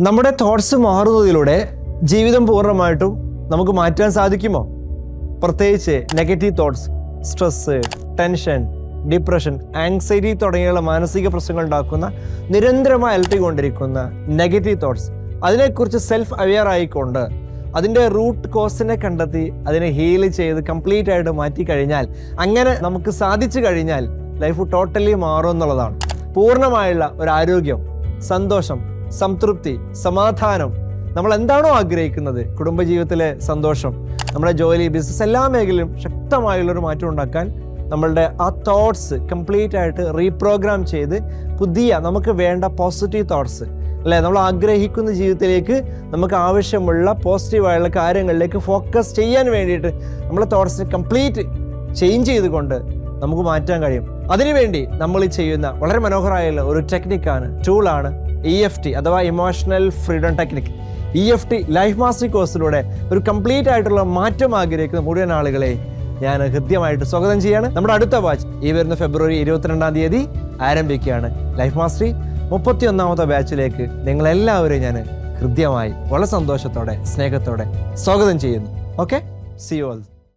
നമ്മുടെ തോട്ട്സ് മാറുന്നതിലൂടെ ജീവിതം പൂർണമായിട്ടും നമുക്ക് മാറ്റാൻ സാധിക്കുമോ? പ്രത്യേകിച്ച് negative thoughts stress tension depression anxiety തുടങ്ങിയുള്ള മാനസിക പ്രശ്നങ്ങൾ ഉണ്ടാക്കുന്ന നിരന്തരമായി അലട്ടിക്കൊണ്ടിരിക്കുന്ന നെഗറ്റീവ് തോട്ട്സ് അതിനെക്കുറിച്ച് സെൽഫ് അവെയർ ആയിക്കൊണ്ട് അതിന്റെ റൂട്ട് കോസിനെ കണ്ടെത്തി അതിനെ ഹീൽ ചെയ്ത് കംപ്ലീറ്റ് ആയിട്ട് മാറ്റി കഴിഞ്ഞാൽ അങ്ങനെ നമുക്ക് സാധിച്ചു കഴിഞ്ഞാൽ ലൈഫ് ടോട്ടലി മാറും എന്നുള്ളതാണ്. പൂർണമായുള്ള ഒരു ആരോഗ്യം സന്തോഷം സംതൃപ്തി സമാധാനം. നമ്മൾ എന്താണോ ആഗ്രഹിക്കുന്നത്? കുടുംബജീവിതത്തിലെ സന്തോഷം. നമ്മുടെ ജോലി ബിസിനസ് എല്ലാ മേഖലയിലും ശക്തമായുള്ളൊരു മാറ്റം ഉണ്ടാക്കാൻ നമ്മളുടെ ആ തോട്ട്സ് കംപ്ലീറ്റ് ആയിട്ട് റീപ്രോഗ്രാം ചെയ്ത് പുതിയ നമുക്ക് വേണ്ട പോസിറ്റീവ് തോട്ട്സ് അല്ലേ? നമ്മൾ ആഗ്രഹിക്കുന്ന ജീവിതത്തിലേക്ക് നമുക്ക് ആവശ്യമുള്ള പോസിറ്റീവായുള്ള കാര്യങ്ങളിലേക്ക് ഫോക്കസ് ചെയ്യാൻ വേണ്ടിയിട്ട് നമ്മളെ തോട്ട്സിനെ കംപ്ലീറ്റ് ചേഞ്ച് ചെയ്തുകൊണ്ട് നമുക്ക് മാറ്റാൻ കഴിയും. അതിനുവേണ്ടി നമ്മൾ ചെയ്യുന്ന വളരെ മനോഹരമായുള്ള ഒരു ടെക്നിക്കാണ് ടൂളാണ് ഇ എഫ് ടി അഥവാ emotional freedom technique E F T life mastery കോഴ്സിലൂടെ ഒരു കംപ്ലീറ്റ് ആയിട്ടുള്ള മാറ്റം ആഗ്രഹിക്കുന്ന മുഴുവൻ ആളുകളെ ഞാൻ ഹൃദ്യമായിട്ട് സ്വാഗതം ചെയ്യാണ്. നമ്മുടെ അടുത്ത ബാച്ച് ഈ വരുന്ന ഫെബ്രുവരി ഇരുപത്തിരണ്ടാം തീയതി ആരംഭിക്കുകയാണ്. ലൈഫ് മാസ്റ്ററി മുപ്പത്തി ഒന്നാമത്തെ ബാച്ചിലേക്ക് നിങ്ങളെല്ലാവരെയും ഞാൻ ഹൃദ്യമായി വളരെ സന്തോഷത്തോടെ സ്നേഹത്തോടെ സ്വാഗതം ചെയ്യുന്നു. Okay C you all